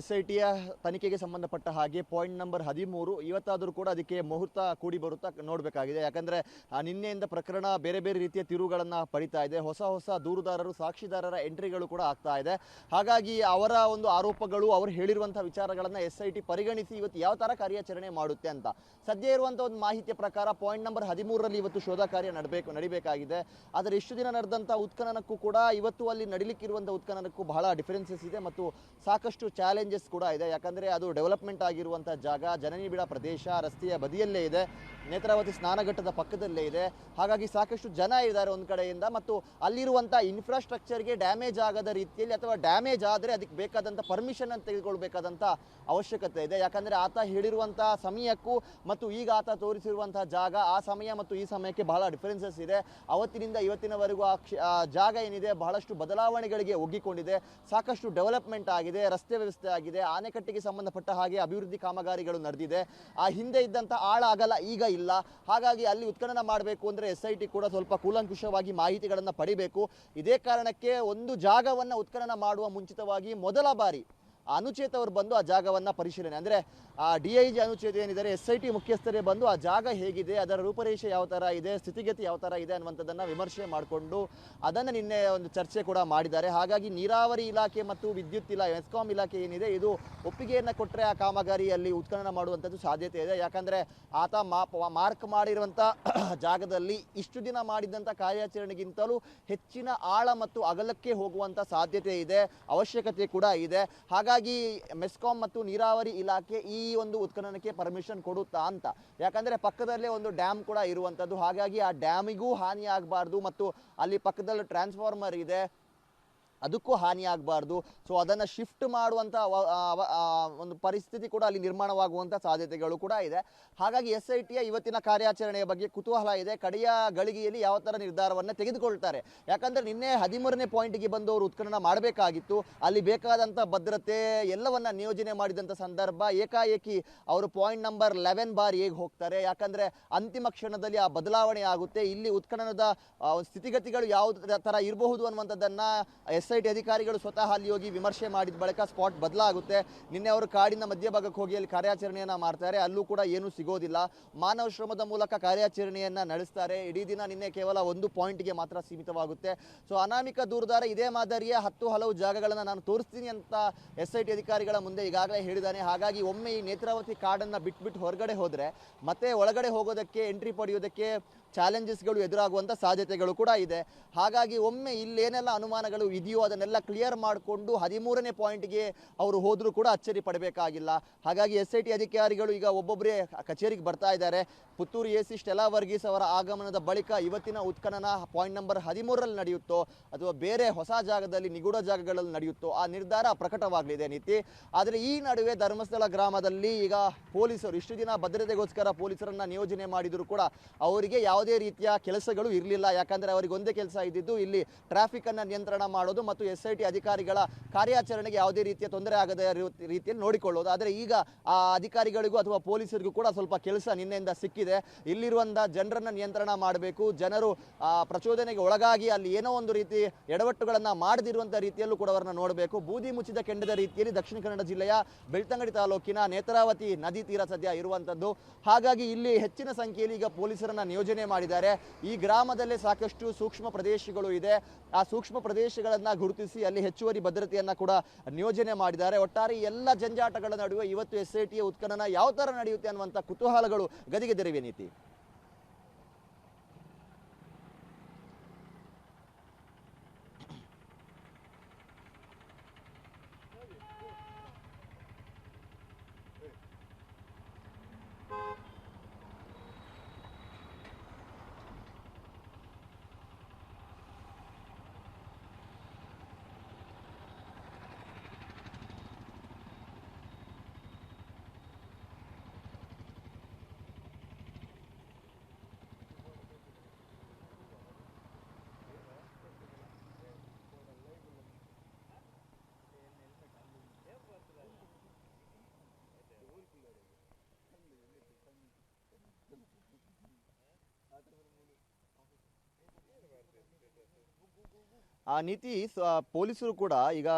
S I ಟಿಯ ತನಿಖೆಗೆ ಸಂಬಂಧಪಟ್ಟ ಹಾಗೆ ಪಾಯಿಂಟ್ ನಂಬರ್ ಹದಿಮೂರು, ಇವತ್ತಾದರೂ ಕೂಡ ಅದಕ್ಕೆ ಮುಹೂರ್ತ ಕೂಡಿ ಬರುತ್ತಾ ನೋಡಬೇಕಾಗಿದೆ. ಯಾಕಂದರೆ ನಿನ್ನೆಯಿಂದ ಪ್ರಕರಣ ಬೇರೆ ಬೇರೆ ರೀತಿಯ ತಿರುಗಳನ್ನು ಪಡಿತಾ ಇದೆ. ಹೊಸ ಹೊಸ ದೂರುದಾರರು, ಸಾಕ್ಷಿದಾರರ ಎಂಟ್ರಿಗಳು ಕೂಡ ಆಗ್ತಾ ಇದೆ. ಹಾಗಾಗಿ ಅವರ ಒಂದು ಆರೋಪಗಳು, ಅವರು ಹೇಳಿರುವಂಥ ವಿಚಾರಗಳನ್ನು ಎಸ್ ಐ ಟಿ ಪರಿಗಣಿಸಿ ಇವತ್ತು ಯಾವ ಥರ ಕಾರ್ಯಾಚರಣೆ ಮಾಡುತ್ತೆ ಅಂತ. ಸದ್ಯ ಇರುವಂಥ ಒಂದು ಮಾಹಿತಿಯ ಪ್ರಕಾರ ಪಾಯಿಂಟ್ ನಂಬರ್ ಹದಿಮೂರರಲ್ಲಿ ಇವತ್ತು ಶೋಧ ಕಾರ್ಯ ನಡಬೇಕು, ನಡಿಬೇಕಾಗಿದೆ. ಆದರೆ ಇಷ್ಟು ದಿನ ನಡೆದಂಥ ಉತ್ಖನನಕ್ಕೂ ಕೂಡ ಇವತ್ತು ಅಲ್ಲಿ ನಡಿಲಿಕ್ಕಿರುವಂಥ ಉತ್ಖನನಕ್ಕೂ ಬಹಳ ಡಿಫರೆನ್ಸಸ್ ಇದೆ ಮತ್ತು ಸಾಕಷ್ಟು ಚಾಲೆಂಜಸ್ ಕೂಡ ಇದೆ. ಯಾಕಂದರೆ ಅದು ಡೆವಲಪ್ಮೆಂಟ್ ಆಗಿರುವಂಥ ಜಾಗ, ಜನನಿಬಿಡ ಪ್ರದೇಶ, ರಸ್ತೆಯ ಬದಿಯಲ್ಲೇ ಇದೆ. ನೇತ್ರಾವತಿ ಸ್ನಾನಘಟ್ಟದ ಪಕ್ಕದಲ್ಲೇ ಇದೆ. ಹಾಗಾಗಿ ಸಾಕಷ್ಟು ಜನ ಇದ್ದಾರೆ ಒಂದು ಕಡೆಯಿಂದ. ಮತ್ತು ಅಲ್ಲಿರುವಂಥ ಇನ್ಫ್ರಾಸ್ಟ್ರಕ್ಚರ್ಗೆ ಡ್ಯಾಮೇಜ್ ಆಗದ ರೀತಿಯಲ್ಲಿ ಅಥವಾ ಡ್ಯಾಮೇಜ್ ಆದರೆ ಅದಕ್ಕೆ ಬೇಕಾದಂಥ ಪರ್ಮಿಷನ್ ಅಂತ ತೆಗೆದುಕೊಳ್ಬೇಕಾದಂಥ ಅವಶ್ಯಕತೆ ಇದೆ. ಯಾಕಂದರೆ ಆತ ಹೇಳಿರುವಂಥ ಸಮಯಕ್ಕೂ ಮತ್ತು ಈಗ ಆತ ತೋರಿಸಿರುವಂಥ ಜಾಗ, ಆ ಸಮಯ ಮತ್ತು ಈ ಸಮಯಕ್ಕೆ ಬಹಳ ಡಿಫರೆನ್ಸಸ್ ಇದೆ. ಅವತ್ತಿನಿಂದ ಇವತ್ತಿನವರೆಗೂ ಆ ಜಾಗ ಏನಿದೆ, ಬಹಳಷ್ಟು ಬದಲಾವಣೆಗಳಿಗೆ ಒಗ್ಗಿಕೊಂಡಿದೆ. ಸಾಕಷ್ಟು ಡೆವಲಪ್ಮೆಂಟ್ ಆಗಿದೆ. ರಸ್ತೆ ವ್ಯವಸ್ಥೆ ಆನೆಕಟ್ಟಿಗೆ ಸಂಬಂಧಪಟ್ಟ ಹಾಗೆ ಅಭಿವೃದ್ಧಿ ಕಾಮಗಾರಿಗಳು ನಡೆದಿದೆ. ಆ ಹಿಂದೆ ಇದ್ದಂಥ ಆಳ ಆಗಲ್ಲ ಈಗ ಇಲ್ಲ. ಹಾಗಾಗಿ ಅಲ್ಲಿ ಉತ್ಖನನ ಮಾಡಬೇಕು ಅಂದರೆ ಎಸ್ ಐ ಟಿ ಕೂಡ ಸ್ವಲ್ಪ ಕೂಲಂಕುಷವಾಗಿ ಮಾಹಿತಿಗಳನ್ನು ಪಡಿಬೇಕು. ಇದೇ ಕಾರಣಕ್ಕೆ ಒಂದು ಜಾಗವನ್ನು ಉತ್ಖನನ ಮಾಡುವ ಮುಂಚಿತವಾಗಿ ಮೊದಲ ಬಾರಿ ಅನುಚೇತ್ ಅವರು ಬಂದು ಆ ಜಾಗವನ್ನು ಪರಿಶೀಲನೆ. ಅಂದರೆ ಆ ಡಿ ಐ ಜಿ ಅನುಚೇತ ಏನಿದ್ದಾರೆ, ಎಸ್ ಐ ಟಿ ಮುಖ್ಯಸ್ಥರೇ ಬಂದು ಆ ಜಾಗ ಹೇಗಿದೆ, ಅದರ ರೂಪರೇಷೆ ಯಾವ ಥರ ಇದೆ, ಸ್ಥಿತಿಗತಿ ಯಾವ ಥರ ಇದೆ ಅನ್ನುವಂಥದ್ದನ್ನು ವಿಮರ್ಶೆ ಮಾಡಿಕೊಂಡು ಅದನ್ನು ನಿನ್ನೆ ಒಂದು ಚರ್ಚೆ ಕೂಡ ಮಾಡಿದ್ದಾರೆ. ಹಾಗಾಗಿ ನೀರಾವರಿ ಇಲಾಖೆ ಮತ್ತು ವಿದ್ಯುತ್ ಇಲಾಖೆ ಎಸ್ಕಾಂ ಇಲಾಖೆ ಏನಿದೆ, ಇದು ಒಪ್ಪಿಗೆಯನ್ನು ಕೊಟ್ಟರೆ ಆ ಕಾಮಗಾರಿಯಲ್ಲಿ ಉತ್ಖನನ ಮಾಡುವಂಥದ್ದು ಸಾಧ್ಯತೆ ಇದೆ. ಯಾಕಂದರೆ ಆತ ಮಾರ್ಕ್ ಮಾಡಿರುವಂಥ ಜಾಗದಲ್ಲಿ ಇಷ್ಟು ದಿನ ಮಾಡಿದಂಥ ಕಾರ್ಯಾಚರಣೆಗಿಂತಲೂ ಹೆಚ್ಚಿನ ಆಳ ಮತ್ತು ಅಗಲಕ್ಕೆ ಹೋಗುವಂಥ ಸಾಧ್ಯತೆ ಇದೆ, ಅವಶ್ಯಕತೆ ಕೂಡ ಇದೆ. ಹಾಗಾಗಿ ಮೆಸ್ಕಾಂ ಮತ್ತು ನೀರಾವರಿ ಇಲಾಖೆ ಈ ಒಂದು ಉತ್ಖನನಕ್ಕೆ ಪರ್ಮಿಷನ್ ಕೊಡುತ್ತಾ ಅಂತ. ಯಾಕಂದರೆ ಪಕ್ಕದಲ್ಲೇ ಒಂದು ಡ್ಯಾಮ್ ಕೂಡ ಇರುವಂಥದ್ದು ಹಾಗಾಗಿ ಆ ಡ್ಯಾಮಿಗೂ ಹಾನಿ ಆಗಬಾರ್ದು ಮತ್ತು ಅಲ್ಲಿ ಪಕ್ಕದಲ್ಲಿ ಟ್ರಾನ್ಸ್ಫಾರ್ಮರ್ ಇದೆ. ಅದಕ್ಕೂ ಹಾನಿ ಆಗಬಾರ್ದು. ಸೊ ಅದನ್ನು ಶಿಫ್ಟ್ ಮಾಡುವಂಥ ಒಂದು ಪರಿಸ್ಥಿತಿ ಕೂಡ ಅಲ್ಲಿ ನಿರ್ಮಾಣವಾಗುವಂಥ ಸಾಧ್ಯತೆಗಳು ಕೂಡ ಇದೆ. ಹಾಗಾಗಿ ಎಸ್ ಐ ಟಿಯ ಇವತ್ತಿನ ಕಾರ್ಯಾಚರಣೆಯ ಬಗ್ಗೆ ಕುತೂಹಲ ಇದೆ. ಕಡೆಯ ಗಳಿಗೆಯಲ್ಲಿ ಯಾವ ಥರ ನಿರ್ಧಾರವನ್ನು ತೆಗೆದುಕೊಳ್ತಾರೆ. ಯಾಕಂದರೆ ನಿನ್ನೆ ಹದಿಮೂರನೇ ಪಾಯಿಂಟ್ಗೆ ಬಂದು ಅವರು ಉತ್ಖನನ ಮಾಡಬೇಕಾಗಿತ್ತು. ಅಲ್ಲಿ ಬೇಕಾದಂಥ ಭದ್ರತೆ ಎಲ್ಲವನ್ನ ನಿಯೋಜನೆ ಮಾಡಿದಂಥ ಸಂದರ್ಭ ಏಕಾಏಕಿ ಅವರು ಪಾಯಿಂಟ್ ನಂಬರ್ ಲೆವೆನ್ ಬಾರ್ ಹೇಗೆ ಹೋಗ್ತಾರೆ. ಯಾಕಂದರೆ ಅಂತಿಮ ಕ್ಷಣದಲ್ಲಿ ಆ ಬದಲಾವಣೆ ಆಗುತ್ತೆ. ಇಲ್ಲಿ ಉತ್ಖನನದ ಸ್ಥಿತಿಗತಿಗಳು ಯಾವ ಥರ ಇರಬಹುದು ಅನ್ನುವಂಥದ್ದನ್ನು ಎಸ್ ಐ ಟಿ ಅಧಿಕಾರಿಗಳು ಸ್ವತಃ ಅಲ್ಲಿ ಹೋಗಿ ವಿಮರ್ಶೆ ಮಾಡಿದ ಬಳಿಕ ಸ್ಪಾಟ್ ಬದಲಾಗುತ್ತೆ. ನಿನ್ನೆ ಅವರು ಕಾಡಿನ ಮಧ್ಯಭಾಗಕ್ಕೆ ಹೋಗಿ ಅಲ್ಲಿ ಕಾರ್ಯಾಚರಣೆಯನ್ನು ಮಾಡ್ತಾರೆ. ಅಲ್ಲೂ ಕೂಡ ಏನೂ ಸಿಗೋದಿಲ್ಲ. ಮಾನವ ಶ್ರಮದ ಮೂಲಕ ಕಾರ್ಯಾಚರಣೆಯನ್ನು ನಡೆಸ್ತಾರೆ. ಇಡೀ ದಿನ ನಿನ್ನೆ ಕೇವಲ ಒಂದು ಪಾಯಿಂಟ್ಗೆ ಮಾತ್ರ ಸೀಮಿತವಾಗುತ್ತೆ. ಸೊ, ಅನಾಮಿಕ ದೂರದಾರ ಇದೇ ಮಾದರಿಯ ಹತ್ತು ಹಲವು ಜಾಗಗಳನ್ನು ನಾನು ತೋರಿಸ್ತೀನಿ ಅಂತ ಎಸ್ ಐ ಟಿ ಅಧಿಕಾರಿಗಳ ಮುಂದೆ ಈಗಾಗಲೇ ಹೇಳಿದ್ದಾನೆ. ಹಾಗಾಗಿ ಒಮ್ಮೆ ಈ ನೇತ್ರಾವತಿ ಕಾಡನ್ನು ಬಿಟ್ಬಿಟ್ಟು ಹೊರಗಡೆ ಹೋದರೆ, ಮತ್ತೆ ಒಳಗಡೆ ಹೋಗೋದಕ್ಕೆ ಎಂಟ್ರಿ ಪಡೆಯೋದಕ್ಕೆ ಚಾಲೆಂಜಸ್ಗಳು ಎದುರಾಗುವಂಥ ಸಾಧ್ಯತೆಗಳು ಕೂಡ ಇದೆ. ಹಾಗಾಗಿ ಒಮ್ಮೆ ಇಲ್ಲೇನೆಲ್ಲ ಅನುಮಾನಗಳು ಇದೆಯೋ ಅದನ್ನೆಲ್ಲ ಕ್ಲಿಯರ್ ಮಾಡಿಕೊಂಡು ಹದಿಮೂರನೇ ಪಾಯಿಂಟ್ಗೆ ಅವರು ಹೋದರೂ ಕೂಡ ಅಚ್ಚರಿ ಪಡಬೇಕಾಗಿಲ್ಲ. ಹಾಗಾಗಿ ಎಸ್ ಐ ಟಿ ಅಧಿಕಾರಿಗಳು ಈಗ ಒಬ್ಬೊಬ್ಬರೇ ಕಚೇರಿಗೆ ಬರ್ತಾ ಇದ್ದಾರೆ. Puttur A C Stella Varghese ಅವರ ಆಗಮನದ ಬಳಿಕ ಇವತ್ತಿನ ಉತ್ಖನನ ಪಾಯಿಂಟ್ ನಂಬರ್ ಹದಿಮೂರರಲ್ಲಿ ನಡೆಯುತ್ತೋ ಅಥವಾ ಬೇರೆ ಹೊಸ ಜಾಗದಲ್ಲಿ ನಿಗೂಢ ಜಾಗಗಳಲ್ಲಿ ನಡೆಯುತ್ತೋ ಆ ನಿರ್ಧಾರ ಪ್ರಕಟವಾಗಲಿದೆ ನೀತಿ. ಆದರೆ ಈ ನಡುವೆ ಧರ್ಮಸ್ಥಳ ಗ್ರಾಮದಲ್ಲಿ ಈಗ ಪೊಲೀಸರು ಇಷ್ಟು ದಿನ ಭದ್ರತೆಗೋಸ್ಕರ ಪೊಲೀಸರನ್ನ ನಿಯೋಜನೆ ಮಾಡಿದರೂ ಕೂಡ ಅವರಿಗೆ ಯಾವುದೇ ರೀತಿಯ ಕೆಲಸಗಳು ಇರಲಿಲ್ಲ. ಯಾಕಂದರೆ ಅವರಿಗೆ ಒಂದೇ ಕೆಲಸ ಇದ್ದಿದ್ದು ಇಲ್ಲಿ ಟ್ರಾಫಿಕ್ ಅನ್ನು ನಿಯಂತ್ರಣ ಮಾಡೋದು ಮತ್ತು ಎಸ್ ಐ ಟಿ ಅಧಿಕಾರಿಗಳ ಕಾರ್ಯಾಚರಣೆಗೆ ಯಾವುದೇ ರೀತಿಯ ತೊಂದರೆ ಆಗದ ರೀತಿಯಲ್ಲಿ ನೋಡಿಕೊಳ್ಳೋದು. ಆದರೆ ಈಗ ಆ ಅಧಿಕಾರಿಗಳಿಗೂ ಅಥವಾ ಪೊಲೀಸರಿಗೂ ಕೂಡ ಸ್ವಲ್ಪ ಕೆಲಸ ನಿನ್ನೆಯಿಂದ ಸಿಕ್ಕಿದೆ. ಇಲ್ಲಿರುವಂಥ ಜನರನ್ನ ನಿಯಂತ್ರಣ ಮಾಡಬೇಕು. ಜನರು ಪ್ರಚೋದನೆಗೆ ಒಳಗಾಗಿ ಅಲ್ಲಿ ಏನೋ ಒಂದು ರೀತಿ ಎಡವಟ್ಟುಗಳನ್ನು ಮಾಡದಿರುವಂಥ ರೀತಿಯಲ್ಲೂ ಕೂಡ ಅವರನ್ನ ನೋಡಬೇಕು. ಬೂದಿ ಮುಚ್ಚಿದ ಕೆಂಡದ ರೀತಿಯಲ್ಲಿ ದಕ್ಷಿಣ ಕನ್ನಡ ಜಿಲ್ಲೆಯ ಬೆಳ್ತಂಗಡಿ ತಾಲೂಕಿನ ನೇತ್ರಾವತಿ ನದಿ ತೀರ ಸದ್ಯ ಇರುವಂಥದ್ದು. ಹಾಗಾಗಿ ಇಲ್ಲಿ ಹೆಚ್ಚಿನ ಸಂಖ್ಯೆಯಲ್ಲಿ ಈಗ ಪೊಲೀಸರನ್ನ ನಿಯೋಜನೆ ಮಾಡಿದ್ದಾರೆ. ಈ ಗ್ರಾಮದಲ್ಲೇ ಸಾಕಷ್ಟು ಸೂಕ್ಷ್ಮ ಪ್ರದೇಶಗಳು ಇದೆ. ಆ ಸೂಕ್ಷ್ಮ ಪ್ರದೇಶಗಳನ್ನು ಗುರುತಿಸಿ ಅಲ್ಲಿ ಹೆಚ್ಚುವರಿ ಭದ್ರತೆಯನ್ನ ಕೂಡ ನಿಯೋಜನೆ ಮಾಡಿದ್ದಾರೆ. ಒಟ್ಟಾರೆ ಎಲ್ಲ ಜಂಜಾಟಗಳ ನಡುವೆ ಇವತ್ತು ಎಸ್ ಐ ಉತ್ಖನನ ಯಾವ ಥರ ನಡೆಯುತ್ತೆ ಅನ್ನುವಂಥ ಕುತೂಹಲಗಳು ಗದಿಗೆದರಿವೆ, ನೀತಿ. ಆ ನೀತಿ ಪೊಲೀಸರು ಕೂಡ ಈಗ